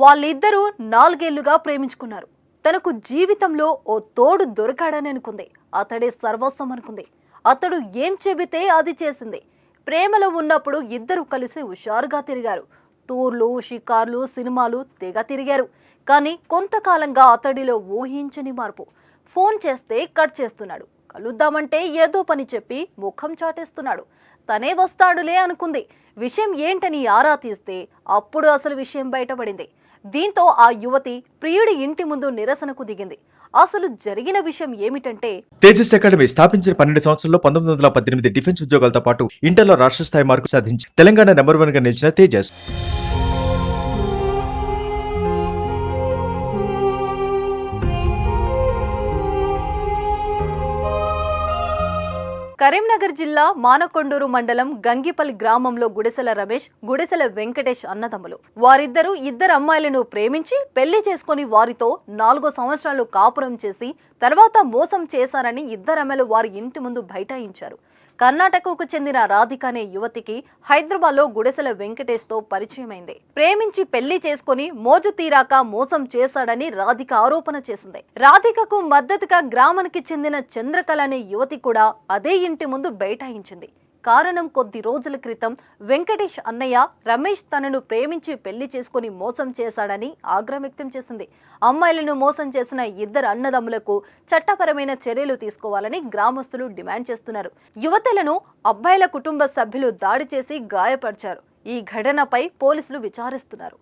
వాళ్ళిద్దరూ నాలుగేళ్ళుగా ప్రేమించుకున్నారు. తనకు జీవితంలో ఓ తోడు దొరకాడని అనుకుంది. అతడే సర్వస్వం అనుకుంది. అతడు ఏం చెబితే అది చేసింది. ప్రేమలో ఉన్నప్పుడు ఇద్దరు కలిసి హుషారుగా తిరిగారు. టూర్లు షికార్లు సినిమాలు తెగ తిరిగారు. కానీ కొంతకాలంగా అతడిలో ఊహించని మార్పు. ఫోన్ చేస్తే కట్ చేస్తున్నాడు. కలుద్దామంటే ఏదో పని చెప్పి ముఖం చాటేస్తున్నాడు. తనే వస్తాడులే అనుకుంది. విషయం ఏంటని ఆరా తీస్తే అప్పుడు అసలు విషయం బయటపడింది. దీంతో ఆ యువతి ప్రియుడి ఇంటి ముందు నిరసనకు దిగింది. అసలు జరిగిన విషయం ఏమిటంటే తేజస్ అకాడమీ స్థాపించిన పన్నెండు సంవత్సరంలో పంతొమ్మిది వందల పద్దెనిమిది డిఫెన్స్ ఉద్యోగాలతో పాటు ఇంటర్లో రాష్ట్ర స్థాయి మార్కు సాధించి తెలంగాణ నెంబర్ వన్గా నిలిచిన తేజస్. కరీంనగర్ జిల్లా మానకొండూరు మండలం గంగిపల్లి గ్రామంలో గుడిసెల రమేష్ గుడిసెల వెంకటేష్ అన్నదమ్ములు. వారిద్దరూ ఇద్దరు అమ్మాయిలను ప్రేమించి పెళ్ళి చేసుకుని వారితో నాలుగో సంవత్సరాలు కాపురం చేసి తర్వాత మోసం చేశారని ఇద్దరమ్మలు వారి ఇంటి ముందు బైఠాయించారు. కర్ణాటకకు చెందిన రాధిక అనే యువతికి హైదరాబాద్లో లో వెంకటేష్తో పరిచయమైంది. ప్రేమించి పెళ్ళి చేసుకుని మోజు తీరాక మోసం చేశాడని రాధిక ఆరోపణ చేసింది. రాధికకు మద్దతుగా గ్రామానికి చెందిన చంద్రకళ అనే యువతి కూడా అదే ఇంటి ముందు బైఠాయించింది. కారణం కొద్ది రోజుల క్రితం వెంకటేష్ అన్నయ్య రమేష్ తనను ప్రేమించి పెళ్ళి చేసుకుని మోసం చేశాడని ఆగ్రహం వ్యక్తం చేసింది. అమ్మాయిలను మోసం చేసిన ఇద్దరు అన్నదమ్ములకు చట్టపరమైన చర్యలు తీసుకోవాలని గ్రామస్తులు డిమాండ్ చేస్తున్నారు. యువతలను అబ్బాయిల కుటుంబ సభ్యులు దాడి చేసి గాయపరిచారు. ఈ ఘటనపై పోలీసులు విచారిస్తున్నారు.